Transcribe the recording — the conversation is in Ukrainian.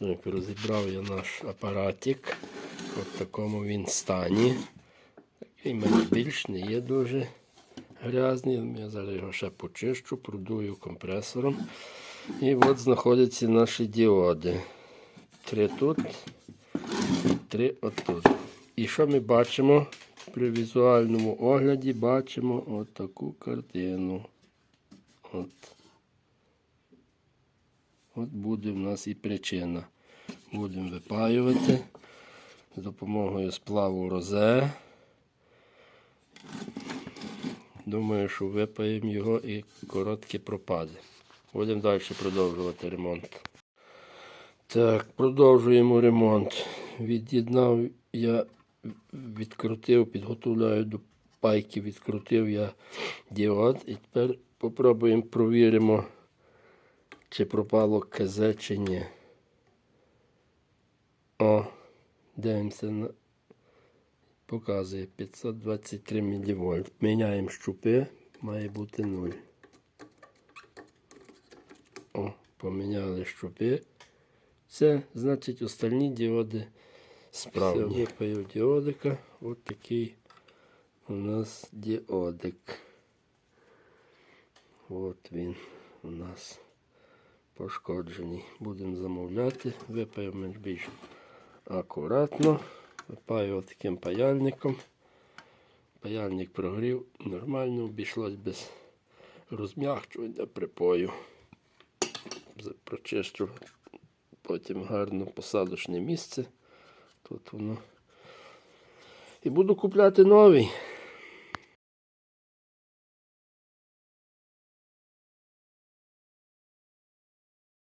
Так, розібрав я наш апаратик. В такому він стані. Такий мене більш не є дуже грязний. Я зараз його ще почищу, продую компресором. І от знаходяться наші діоди. Три тут, три отут. І що ми бачимо? При візуальному огляді бачимо от таку картину. От. От буде в нас і причина. Будемо випаювати з допомогою сплаву розе. Думаю, що випаємо його і коротке пропаде. Будемо далі продовжувати ремонт. Так, продовжуємо ремонт. Від'єднав я, відкрутив, підготовляю до пайки, відкрутив я діод. І тепер попробуємо провіримо, чи пропало КЗ чи ні. О, дивимося на. Показує 523 мВ. Міняємо щупи, має бути 0. О, поміняли щупи. Це значить остальні діоди справні. Випаю діодика. Ось такий у нас діодик. От він у нас пошкоджений. Будемо замовляти. Випаю менш більш акуратно. Випаю таким паяльником. Паяльник прогрів. Нормально обійшлось без розм'якчування припою. Прочищу потім гарно посадочне місце. Тут воно. І буду купляти новий.